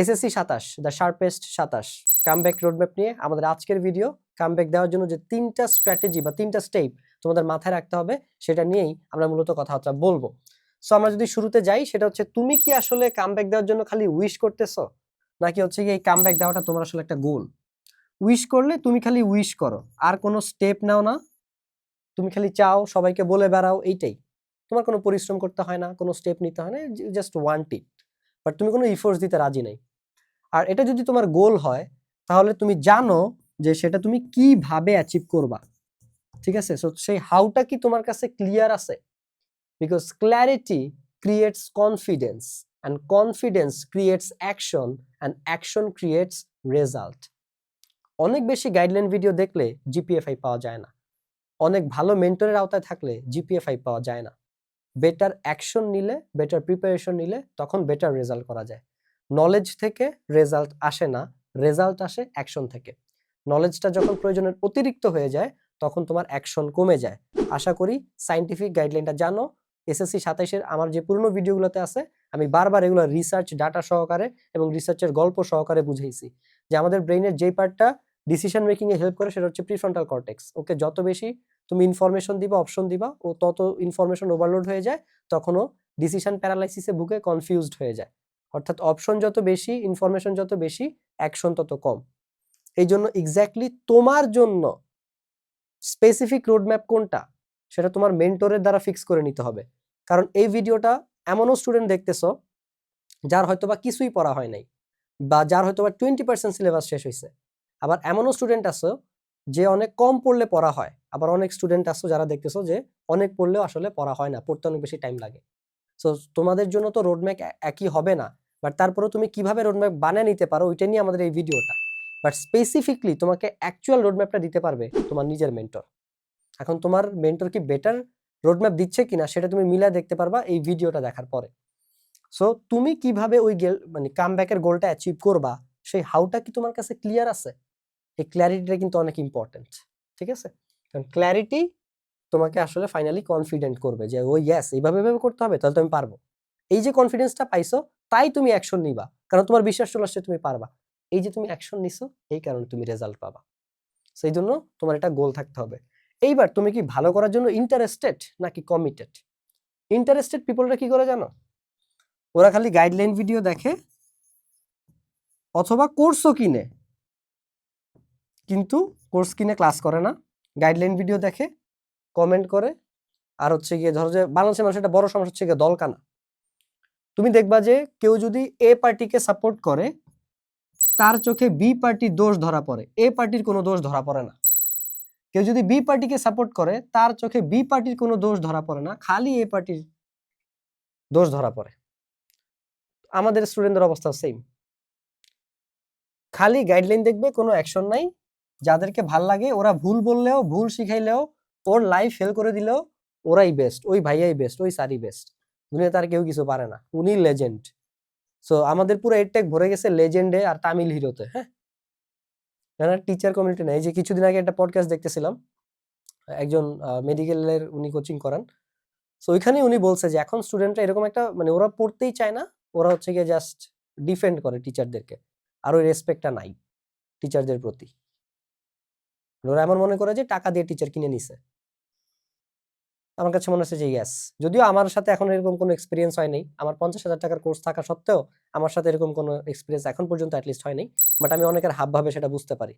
SSC সাতাশ the শার্পেস্ট সাতাশ। Comeback roadmap নিয়ে আমাদের আজকের ভিডিও কামব্যাক দেওয়ার জন্য যে তিনটা স্ট্র্যাটেজি বা তিনটা স্টেপ তোমাদের মাথায় রাখতে হবে, সেটা নিয়েই আমরা মূলত কথাবার্তা বলব। সো আমরা যদি শুরুতে যাই, সেটা হচ্ছে তুমি কি আসলে কামব্যাক দেওয়ার জন্য খালি উইশ করতেছো? নাকি হচ্ছে কি এই কামব্যাক দেওয়াটা তোমার আসলে একটা গোল উইশ করলে তুমি খালি উইশ করো, আর কোনো স্টেপ নাও না। তুমি খালি চাও, সবাইকে বলে বেড়াও, এইটাই। তোমার কোনো পরিশ্রম করতে হয় না, কোনো স্টেপ নিতে হয় না জাস্ট ওয়ান্ট ইট বাট তুমি কোনো ইফোর্স দিতে রাজি নাই। আর এটা যদি তোমার গোল হয়, তাহলে তুমি জানো যে সেটা তুমি কীভাবে অ্যাচিভ করবা। ঠিক আছে? সো সেই হাউটা কি তোমার কাছে ক্লিয়ার আছে? Because clarity creates confidence and confidence creates action and action creates result অনেক বেশি গাইডলাইন ভিডিও দেখলে জিপিএফআই পাওয়া যায় না। অনেক ভালো মেন্টরের আওতায় থাকলে জিপিএফআই পাওয়া যায় না। বেটার অ্যাকশন নিলে বেটার প্রিপারেশন নিলে তখন বেটার রেজাল্ট করা যায়। নলেজ থেকে রেজাল্ট আসে না রেজাল্ট আসে অ্যাকশন থেকে। নলেজটা যখন প্রয়োজনের অতিরিক্ত হয়ে যায়, তখন তোমার অ্যাকশন কমে যায়। আশা করি সাইন্টিফিক গাইডলাইনটা জানো। এসএসসি সাতাইশের আমার যে পুরনো ভিডিওগুলোতে আছে, আমি বারবার এগুলো রিসার্চ ডাটা সহকারে এবং রিসার্চের গল্প সহকারে বুঝাইছি। যে আমাদের ব্রেইনের যেই পার্টটা ডিসিশন মেকিংয়ে হেল্প করে, সেটা হচ্ছে প্রিফ্রন্টাল কর্টেক্স ওকে, যত বেশি তুমি ইনফরমেশন দিবা অপশন দিবা, ও তত ইনফরমেশন ওভারলোড হয়ে যায়, তখনও ডিসিশন প্যারালাইসিসে ভুগে কনফিউজড হয়ে যায়। অর্থাৎ অপশন যত বেশি ইনফরমেশন যত বেশি অ্যাকশন তত কম। এই জন্য এক্স্যাক্টলি তোমার জন্য স্পেসিফিক রোডম্যাপ কোনটা, সেটা তোমার মেন্টরের দ্বারা ফিক্স করে নিতে হবে। কারণ এই ভিডিওটা এমনও স্টুডেন্ট দেখতেছো, যার হয়তো বা কিছুই পড়া হয় নাই, বা যার হয়তো বা টোয়েন্টি পার্সেন্ট সিলেবাস শেষ হয়েছে আবার এমনও স্টুডেন্ট আছো, যে অনেক কম পড়লে পড়া হয়, আবার অনেক স্টুডেন্ট আছো যারা দেখতেছো যে অনেক পড়লেও আসলে পড়া হয় না, পড়তে অনেক বেশি টাইম লাগে। সো তোমাদের জন্য তো রোডম্যাপ একই হবে না। বাট তারপরেও তুমি কীভাবে রোডম্যাপ বানিয়ে নিতে পারো, ওইটা নিয়ে আমাদের এই ভিডিওটা বাট স্পেসিফিকলি তোমাকে অ্যাকচুয়াল রোডম্যাপটা দিতে পারবে তোমার নিজের মেন্টর এখন তোমার মেন্টর কি বেটার রোডম্যাপ দিচ্ছে কিনা সেটা তুমি মিলা দেখতে পারবা এই ভিডিওটা দেখার পরে। সো তুমি কীভাবে ওই গেল মানে কামব্যাকের গোলটা অ্যাচিভ করবা, সেই হাউটা কি তোমার কাছে ক্লিয়ার আছে? এই ক্ল্যারিটিটা কিন্তু অনেক ইম্পর্টেন্ট ঠিক আছে? কারণ ক্ল্যারিটি তোমাকে আসলে ফাইনালি কনফিডেন্ট করবে যে, ও ইয়েস এইভাবে এভাবে করতে হবে, তাহলে তুমি পারব। এই যে কনফিডেন্সটা পাইছো তাই তুমি অ্যাকশন নিবা। কারণ তোমার বিশ্বাস চলে আসছে, তুমি পারবা। এই যে তুমি অ্যাকশন নিছো, এই কারণে তুমি রেজাল্ট পাবা। সেই জন্য তোমার এটা গোল থাকতে হবে। এইবার তুমি কি ভালো করার জন্য ইন্টারেস্টেড নাকি কমিটেড ইন্টারেস্টেড পিপলরা কি করে জানো? ওরা খালি গাইডলাইন ভিডিও দেখে অথবা কোর্সও কিনে। কিন্তু কোর্স কিনে ক্লাস করে না। গাইডলাইন ভিডিও দেখে কমেন্ট করে। আর হচ্ছে গিয়ে ধরো যে বাংলাদেশের মানুষের একটা বড় সমস্যা হচ্ছে গিয়ে দলকানা তুমি দেখবা যে কেউ যদি এ পার্টিকে সাপোর্ট করে, তার চোখে বি পার্টির দোষ ধরা পড়ে। এ পার্টির কোনো দোষ ধরা পড়ে না। কেউ যদি বি পার্টিকে সাপোর্ট করে, তার চোখে বি পার্টির কোনো দোষ ধরা পড়ে না, খালি এ পার্টির দোষ ধরা পড়ে। আমাদের স্টুডেন্টদের অবস্থা সেম খালি গাইডলাইন দেখবে, কোনো অ্যাকশন নাই। যাদেরকে ভালো লাগে, ওরা ভুল বললেও, ভুল শিখাইলেও, ওর লাইফ ফেল করে দিলেও, ওরাই বেস্ট ওই ভাইয়াই বেস্ট ওই সারি বেস্ট দুনিয়াতে আর কেউ কিছু পারে না। উনি লেজেন্ড সো আমাদের পুরো এডটেক ভরে গেছে লেজেন্ডে আর তামিল হিরোতে হ্যাঁ? টিচার কমিউনিটি নাই। যে কিছুদিন আগে একটা পডকাস্ট দেখতেছিলাম, একজন মেডিকেলের উনি কোচিং করান। সো ওইখানে উনি বলছে যে, এখন স্টুডেন্টরা এরকম একটা মানে ওরা পড়তেই চায় না, ওরা হচ্ছে গিয়ে জাস্ট ডিফেন্ড করে টিচারদেরকে আর ওই রেসপেক্টটা নাই টিচারদের প্রতি। ওরা এমন মনে করে যে, টাকা দিয়ে টিচার কিনে নিছে। আমার কাছে মনে হচ্ছে যে ইয়াস যদিও আমার সাথে এখন এরকম কোনো এক্সপিরিয়েন্স হয়নি। আমার পঞ্চাশ হাজার টাকার কোর্স থাকা সত্ত্বেও আমার সাথে এরকম কোনো এক্সপিরিয়েন্স এখন পর্যন্ত অ্যাটলিস্ট হয়নি। বাট আমি অনেকের হাবভাবে সেটা বুঝতে পারি।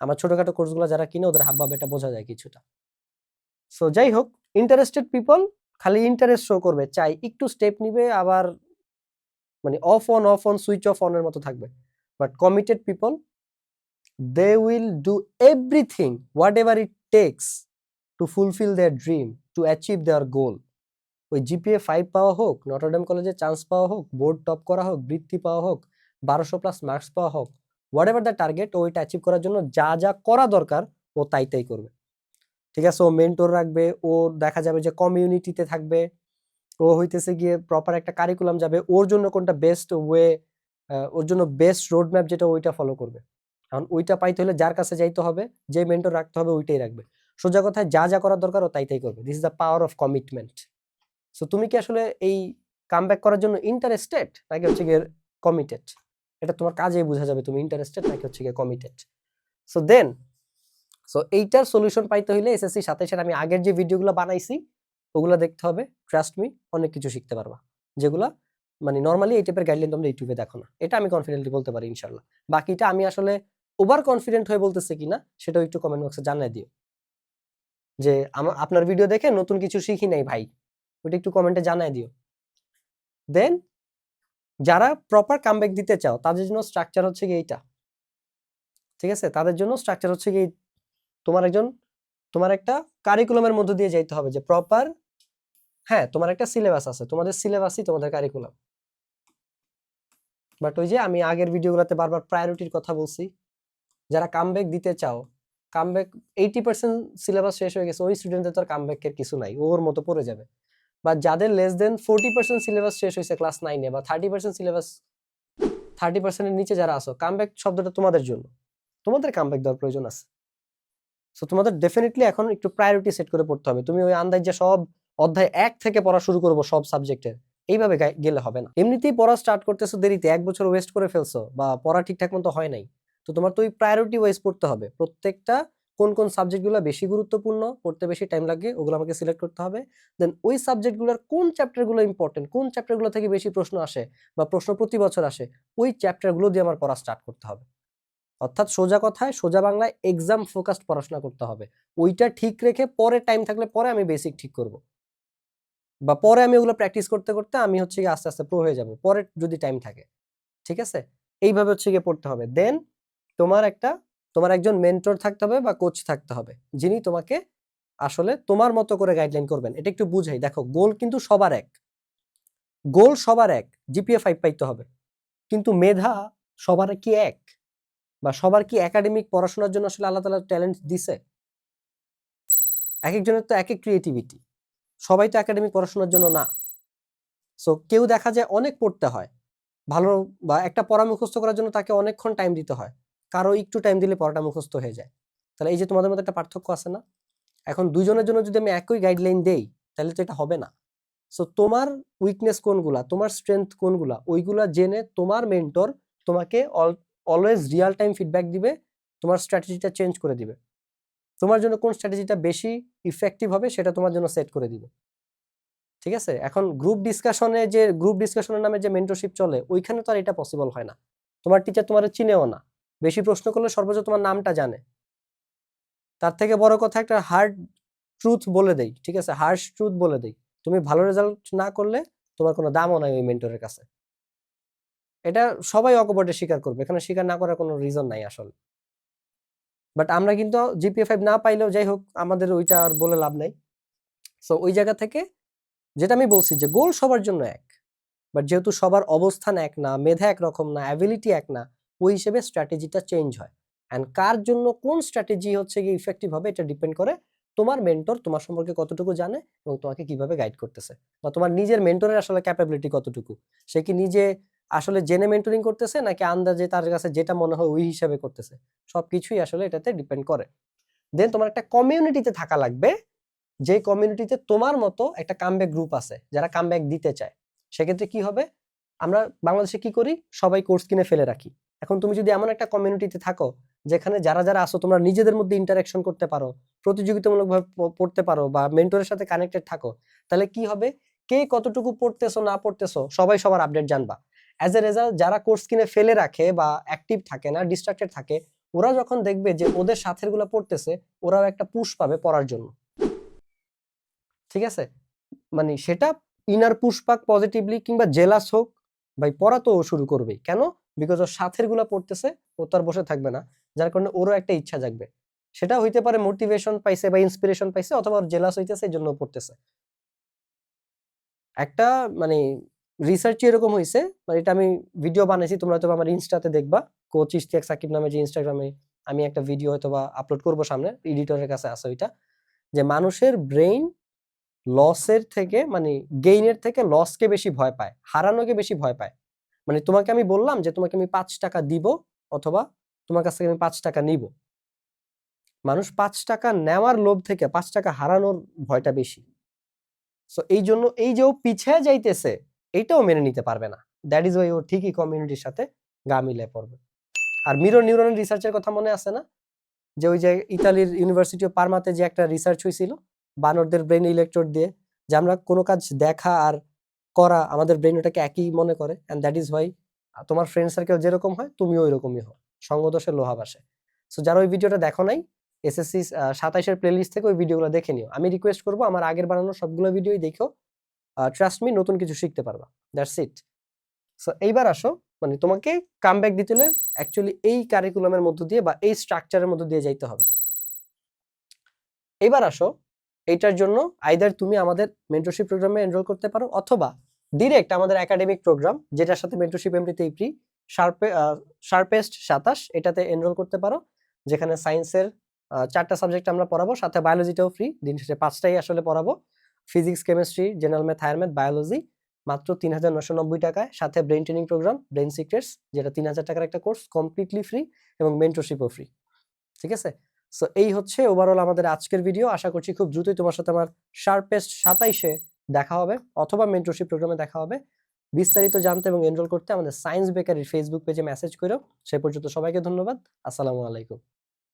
আমার ছোটোখাটো কোর্সগুলো যারা কিনে ওদের হাবভাবে এটা বোঝা যায় কিছুটা। সো যাই হোক ইন্টারেস্টেড পিপল খালি ইন্টারেস্ট শো করবে, চাই একটু স্টেপ নিবে, আবার মানে off on off on switch off অনের মতো থাকবে। But committed people they will do everything whatever it takes to fulfil their dream to achieve their goal ওই জিপিএ ফাইভ পাওয়া হোক নটরডেম কলেজে চান্স পাওয়া হোক বোর্ড টপ করা হোক, বৃত্তি পাওয়া হোক, বারোশো প্লাস মার্কস পাওয়া হোক হোয়াট এভার দ্য টার্গেট ওইটা অ্যাচিভ করার জন্য যা যা করা দরকার, ও তাই তাই করবে। ঠিক আছে, ও মেন্টর রাখবে, ও দেখা যাবে যে কমিউনিটিতে থাকবে, ও হইতেছে গিয়ে প্রপার একটা কারিকুলাম যাবে, ওর জন্য কোনটা বেস্ট ওয়ে ওর জন্য বেস্ট রোড ম্যাপ যেটা, ওইটা ফলো করবে। কারণ ওইটা পাইতে হলে যার কাছে যাইতে হবে, যে মেন্টর রাখতে হবে, ওইটাই রাখবে। সোজা কথায় যা যা করার দরকার ও তাই তাই করবে। This is the power of commitment so তুমি কি আসলে এই কাম করার জন্য ইন্টারেস্টেড নাকি হচ্ছে গিয়ে কমিটেড এটা তোমার কাজেই বোঝা যাবে তুমি ইন্টারেস্টেড নাকি হচ্ছে গিয়ে কমিটেড সো দেন সো এইটার সলিউশন পাইতে হইলে এসএসসি সাতাইশের আমি আগের যে ভিডিওগুলো বানাইছি, ওগুলো দেখতে হবে। ট্রাস্ট মি অনেক কিছু শিখতে পারবা। যেগুলা মানে নর্মালি এই টাইপের গাইডলাইন তোমরা ইউটিউবে দেখো না। এটা আমি কনফিডেন্টলি বলতে পারি ইনশাল্লাহ বাকিটা আমি আসলে ওভার কনফিডেন্ট হয়ে বলতেছে কিনা, সেটাও একটু কমেন্ট বক্সে জানাই দিও। যে আপনার ভিডিও দেখে নতুন কিছু শিখি নাই ভাই। ওটা একটু কমেন্টে জানাই দিও। দেন যারা প্রপার কামব্যাক দিতে চাও, তাদের জন্য স্ট্রাকচার হচ্ছে কি এইটা। ঠিক আছে? তাদের জন্য স্ট্রাকচার হচ্ছে কি তোমার একজন, তোমার একটা কারিকুলামের মধ্য দিয়ে যাইতে হবে যে প্রপার হ্যাঁ তোমার একটা সিলেবাস আছে। তোমাদের সিলেবাসই তোমাদের কারিকুলাম বাট ওই যে আমি আগের ভিডিওগুলোতে বারবার প্রায়োরিটির কথা বলছি, যারা কামব্যাক দিতে চাও কামব্যাক এইটি পার্সেন্ট সিলেবাস শেষ হয়ে গেছে, ওই স্টুডেন্টদের তো আর কামব্যাকের কিছু নাই, ওর মতো পড়ে যাবে। বা যাদের less than forty percent syllabus শেষ হয়েছে ক্লাস নাইনে বা থার্টি পার্সেন্ট সিলেবাস থার্টি পার্সেন্টের নিচে যারা আসো কামব্যাক শব্দটা তোমাদের জন্য। তোমাদের কামব্যাক দেওয়ার প্রয়োজন আছে। সো তোমাদের ডেফিনেটলি এখন একটু প্রায়োরিটি সেট করে পড়তে হবে। তুমি ওই আন্দাজ যে সব অধ্যায় এক থেকে পড়া শুরু করব সব সাবজেক্টের এইভাবে গেলে হবে না। এমনিতেই পড়া স্টার্ট করতেছো দেরিতে, এক বছর ওয়েস্ট করে ফেলছো, বা পড়া ঠিকঠাক মতো হয় নাই। তো তোমার তো ওই প্রায়োরিটি ওয়াইজ পড়তে হবে। প্রত্যেকটা কোন কোন সাবজেক্টগুলো বেশি গুরুত্বপূর্ণ, পড়তে বেশি টাইম লাগে, ওগুলো আমাকে সিলেক্ট করতে হবে। দেন ওই সাবজেক্টগুলোর কোন চ্যাপ্টারগুলো ইম্পর্টেন্ট কোন চ্যাপ্টারগুলো থেকে বেশি প্রশ্ন আসে বা প্রশ্ন প্রতি বছর আসে, ওই চ্যাপ্টারগুলো দিয়ে আমার পড়া স্টার্ট করতে হবে। অর্থাৎ সোজা কথায়, সোজা বাংলায় এক্সাম ফোকাসড পড়াশোনা করতে হবে। ওইটা ঠিক রেখে পরে টাইম থাকলে পরে আমি বেসিক ঠিক করব। বা পরে আমি ওগুলো প্র্যাকটিস করতে করতে আমি হচ্ছে গিয়ে আস্তে আস্তে প্রো হয়ে যাব, পরে যদি টাইম থাকে। ঠিক আছে? এইভাবে হচ্ছে গিয়ে পড়তে হবে। দেন তোমার একটা, তোমার একজন মেন্টর থাকতে হবে বা কোচ থাকতে হবে, যিনি তোমাকে আসলে তোমার মতো করে গাইডলাইন করবেন। এটা একটু বুঝাই। দেখো গোল কিন্তু সবার এক। গোল সবার এক জিপিএ ফাইভ পাইতে হবে। কিন্তু মেধা সবার কি এক? বা সবার কি একাডেমিক পড়াশোনার জন্য আসলে আল্লাহ তালা ট্যালেন্ট দিছে? এক একজনের তো এক এক ক্রিয়েটিভিটি সবাই তো একাডেমিক পড়াশোনার জন্য না। সো কেউ দেখা যায় অনেক পড়তে হয়। ভালো বা একটা পড়া মুখস্থ করার জন্য তাকে অনেকক্ষণ টাইম দিতে হয়। কারও একটু টাইম দিলে পড়াটা মুখস্থ হয়ে যায়। তাহলে এই যে তোমাদের মধ্যে একটা পার্থক্য আছে না? এখন দুজনের জন্য যদি আমি একই গাইডলাইন দেই, তাহলে তো এটা হবে না। সো তোমার উইকনেস কোনগুলা, তোমার স্ট্রেংথ কোনগুলা, ওইগুলা জেনে তোমার মেন্টর তোমাকে অলওয়েজ রিয়াল টাইম ফিডব্যাক দিবে, তোমার স্ট্র্যাটেজিটা চেঞ্জ করে দিবে। তোমার জন্য কোন স্ট্র্যাটেজিটা বেশি ইফেক্টিভ হবে, সেটা তোমার জন্য সেট করে দিবে। ঠিক আছে? এখন গ্রুপ ডিসকাশনে যে গ্রুপ ডিসকাশনের নামে যে মেন্টরশিপ চলে, ওইখানে তো আর এটা পসিবল হয় না। তোমার টিচার তোমার চিনেও না। বেশি প্রশ্ন করলে সর্বোচ্চ তোমার নামটা জানে। তার থেকে বড় কথা একটা হার্ড ট্রুথ বলে দেই, ঠিক আছে? হার্শ ট্রুথ বলে দেই। তুমি ভালো রেজাল্ট না করলে তোমার কোনো দামও নাই ওই মেন্টরের কাছে। এটা সবাই অকপটে স্বীকার করবে। এখানে স্বীকার না করার কোনো রিজন নাই আসলে। বাট আমরা কিন্তু জিপিএ ফাইভ না পাইলেও যাই হোক, আমাদের ওইটা আর বলে লাভ নাই। সো ওই জায়গা থেকে যেটা আমি বলছি যে গোল সবার জন্য এক। বাট যেহেতু সবার অবস্থান এক না, মেধা একরকম না অ্যাবিলিটি এক না ওই হিসেবে স্ট্র্যাটেজিটা চেঞ্জ হয়। অ্যান্ড কার জন্য কোন স্ট্র্যাটেজি হচ্ছে গিয়ে ইফেক্টিভ হবে এটা ডিপেন্ড করে তোমার মেন্টর তোমার সম্পর্কে কতটুকু জানে এবং তোমাকে কীভাবে গাইড করতেছে বা তোমার নিজের মেন্টরের আসলে ক্যাপাবিলিটি কতটুকু? সে কি নিজে আসলে জেনে মেন্টরিং করতেছে নাকি আন্দাজে তার কাছে যেটা মনে হয় ওই হিসাবে করতেছে? সবকিছুই আসলে এটাতে ডিপেন্ড করে। দেন তোমার একটা কমিউনিটিতে থাকা লাগবে, যে কমিউনিটিতে তোমার মতো একটা কামব্যাক গ্রুপ আছে যারা কামব্যাক দিতে চায়। সেক্ষেত্রে কি হবে? আমরা বাংলাদেশে কি করি? সবাই কোর্স কিনে ফেলে রাখি। এখন তুমি যদি এমন একটা কমিউনিটিতে থাকো, যেখানে যারা যারা আসো তোমরা নিজেদের মধ্যে ইন্টারাকশন করতে পারো, প্রতিযোগিতামূলকভাবে পড়তে পারো বা মেন্টরের সাথে কানেক্টেড থাকো, তাহলে কি হবে? কে কতটুকু পড়তেছো, না পড়তেছো, সবাই সবার আপডেট জানবা। অ্যাজ এ রেজাল্ট যারা কোর্স কিনে ফেলে রাখে বা অ্যাক্টিভ থাকে না ডিস্ট্রাক্টেড থাকে, ওরা যখন দেখবে যে ওদের সাথেরগুলা পড়তেছে, ওরাও একটা পুশ পাবে পড়ার জন্য। ঠিক আছে? মানে সেটা ইনার পুশ পাক পজিটিভলি কিংবা জেলাস হোক, ভাই পড়া তো শুরু করবেই। কেন? বিকজ ওর সাথেরগুলো পড়তেছে, ও তো আর বসে থাকবে না। যার কারণে ওরও একটা ইচ্ছা জাগবে। সেটা হইতে পারে মোটিভেশন পাইছে বা ইন্সপিরেশন পাইছে, অথবা জেলাস হইতেছে, এই জন্য পড়তেছে। একটা মানে রিসার্চ এরকম হয়েছে মানে এটা আমি ভিডিও বানাইছি, তোমরা হয়তো আমার ইনস্টাতে দেখবা। কোচ ইশতিয়াক সাকিব নামে যে ইনস্টাগ্রামে আমি একটা ভিডিও হয়তো বা আপলোড করব সামনে এডিটরের কাছে আছে ওইটা। যে মানুষের ব্রেইন লসের থেকে মানে গেইনের থেকে লসকে বেশি ভয় পায়, হারানোকে বেশি ভয় পায়। মানে তোমাকে আমি বললাম যে তোমাকে আমি পাঁচ টাকা দিব অথবা তোমার কাছ থেকে আমি পাঁচ টাকা নিব। মানুষ পাঁচ টাকা নেওয়ার লোভ থেকে পাঁচ টাকা হারানোর ভয়টা বেশি। সো এই জন্য এই যে ও পিছিয়ে যাইতেছে, এটাও মেনে নিতে পারবে না। দ্যাট ইজ ওয়াই ও ঠিকই কমিউনিটির সাথে গা মিলে পড়বে। আর মিরো নিউরনের রিসার্চের কথা মনে আছে না? যে ওই যে ইতালির ইউনিভার্সিটি অফ পারমাতে যে একটা রিসার্চ হয়েছিল বানরদের ব্রেন ইলেকট্রোড দিয়ে, যে আমরা কোনো কাজ দেখা আর করা আমাদের ব্রেন ওটাকে একই মনে করে অ্যান্ড দ্যাট ইজ হোয়াই তোমার ফ্রেন্ড সার্কেল যেরকম হয়, তুমিও ওইরকমই হও। সঙ্গদোষের লোহা বাসে। সো যারা ওই ভিডিওটা দেখো নাই এসএসসি সাতাইশের প্লেলিস্ট থেকে ওই ভিডিওগুলো দেখে নিও। আমি রিকোয়েস্ট করব আমার আগের বানানো সবগুলো ভিডিওই দেখো। ট্রাস্ট মি নতুন কিছু শিখতে পারবা। দ্যাটস ইট সো এইবার আসো মানে তোমাকে কামব্যাক দিতে হলে অ্যাকচুয়ালি এই কারিকুলামের মধ্য দিয়ে বা এই স্ট্রাকচারের মধ্য দিয়ে যাইতে হবে। এবার আসো, এইটার জন্য আইদার তুমি আমাদের মেন্টরশিপ প্রোগ্রামে এনরোল করতে পারো, অথবা ডিরেক্ট আমাদের একাডেমিক প্রোগ্রাম যেটার সাথে মেন্টরশিপ এমনিতেই ফ্রি শার্পে শার্পেস্ট সাতাশ, এটাতে এনরোল করতে পারো। যেখানে সায়েন্সের চারটা সাবজেক্ট আমরা পড়াবো, সাথে বায়োলজিটাও ফ্রি দিন শেষে পাঁচটাই আসলে পড়াবো। Physics chemistry general math higher math biology মাত্র তিন হাজার নশো নব্বই টাকায়। সাথে brain training program brain secrets যেটা তিন হাজার টাকার একটা কোর্স কমপ্লিটলি ফ্রি এবং মেন্টরশিপও ফ্রি ঠিক আছে? সো এই হচ্ছে ওভারঅল আমাদের আজকের ভিডিও আশা করছি খুব দ্রুতই তোমার সাথে আমার শার্পেস্ট সাতাইশে দেখা হবে, অথবা মেন্টরশিপ প্রোগ্রামে দেখা হবে। বিস্তারিত জানতে এবং এনরোল করতে আমাদের সায়েন্স বেকারির ফেসবুক পেজে মেসেজ করো সে পর্যন্ত সবাইকে ধন্যবাদ। আসসালামু আলাইকুম।